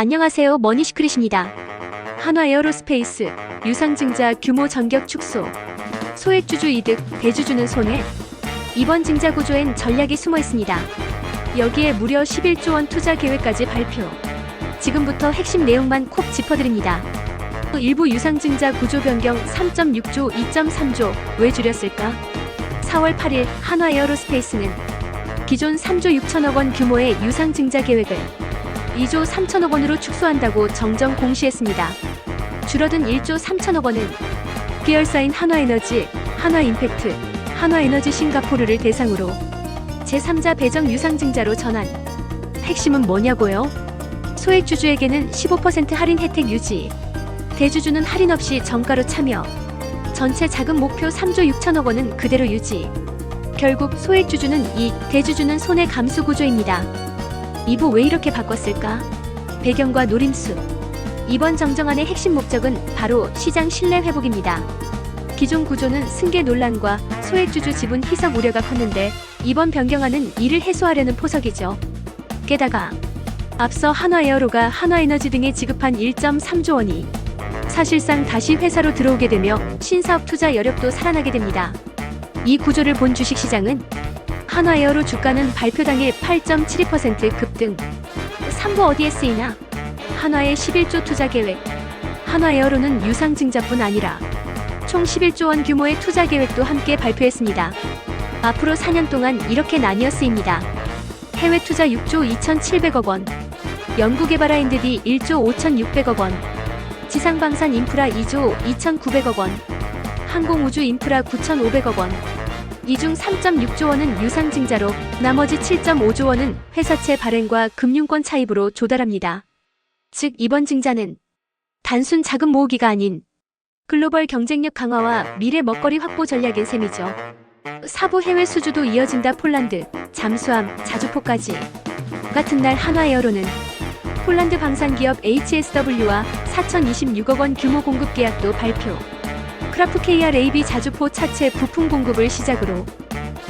안녕하세요. 머니시크릿입니다. 한화 에어로스페이스 유상증자 규모 전격 축소 소액주주 이득 대주주는 손해 이번 증자 구조엔 전략이 숨어 있습니다. 여기에 무려 11조 원 투자 계획까지 발표. 지금부터 핵심 내용만 콕 짚어드립니다. 일부 유상증자 구조 변경 3.6조 2.3조 왜 줄였을까? 4월 8일 한화 에어로스페이스는 기존 3조 6천억 원 규모의 유상증자 계획을 2조 3천억 원으로 축소한다고 정정 공시했습니다. 줄어든 1조 3천억 원은 계열사인 한화에너지, 한화임팩트, 한화에너지 싱가포르를 대상으로 제3자 배정 유상증자로 전환. 핵심은 뭐냐고요? 소액주주에게는 15% 할인 혜택 유지. 대주주는 할인 없이 정가로 참여. 전체 자금 목표 3조 6천억 원은 그대로 유지. 결국 소액주주는 이익, 대주주는 손해 감수 구조입니다. 이부 왜 이렇게 바꿨을까? 배경과 노림수. 이번 정정안의 핵심 목적은 바로 시장 신뢰 회복입니다. 기존 구조는 승계 논란과 소액주주 지분 희석 우려가 컸는데 이번 변경안은 이를 해소하려는 포석이죠. 게다가 앞서 한화에어로가 한화에너지 등에 지급한 1.3조 원이 사실상 다시 회사로 들어오게 되며 신사업 투자 여력도 살아나게 됩니다. 이 구조를 본 주식시장은 한화에어로 주가는 발표 당일 8.72% 급등. 3부 어디에 쓰이나? 한화의 11조 투자 계획. 한화에어로는 유상 증자뿐 아니라 총 11조 원 규모의 투자 계획도 함께 발표했습니다. 앞으로 4년 동안 이렇게 나뉘어 쓰입니다. 해외 투자 6조 2,700억 원, 연구개발 R&D 1조 5,600억 원, 지상방산 인프라 2조 2,900억 원, 항공우주 인프라 9,500억 원, 이 중 3.6조 원은 유상증자로 나머지 7.5조 원은 회사채 발행과 금융권 차입으로 조달합니다. 즉 이번 증자는 단순 자금 모으기가 아닌 글로벌 경쟁력 강화와 미래 먹거리 확보 전략인 셈이죠. 사부 해외 수주도 이어진다 폴란드, 잠수함, 자주포까지. 같은 날 한화에어로는 폴란드 방산기업 HSW와 4,026억 원 규모 공급 계약도 발표. 크라프 KRAB 자주포 차체 부품 공급을 시작으로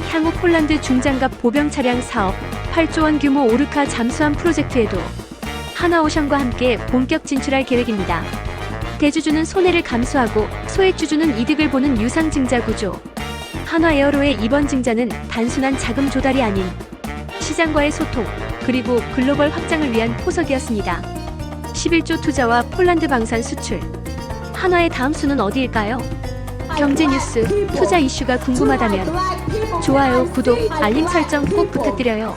향후 폴란드 중장갑 보병 차량 사업 8조 원 규모 오르카 잠수함 프로젝트에도 하나오션과 함께 본격 진출할 계획입니다. 대주주는 손해를 감수하고 소액주주는 이득을 보는 유상증자 구조. 한화에어로의 이번 증자는 단순한 자금 조달이 아닌 시장과의 소통, 그리고 글로벌 확장을 위한 포석이었습니다. 11조 투자와 폴란드 방산 수출. 한화의 다음 수는 어디일까요? 경제 뉴스, 투자 이슈가 궁금하다면 좋아요, 구독, 알림 설정 꼭 부탁드려요.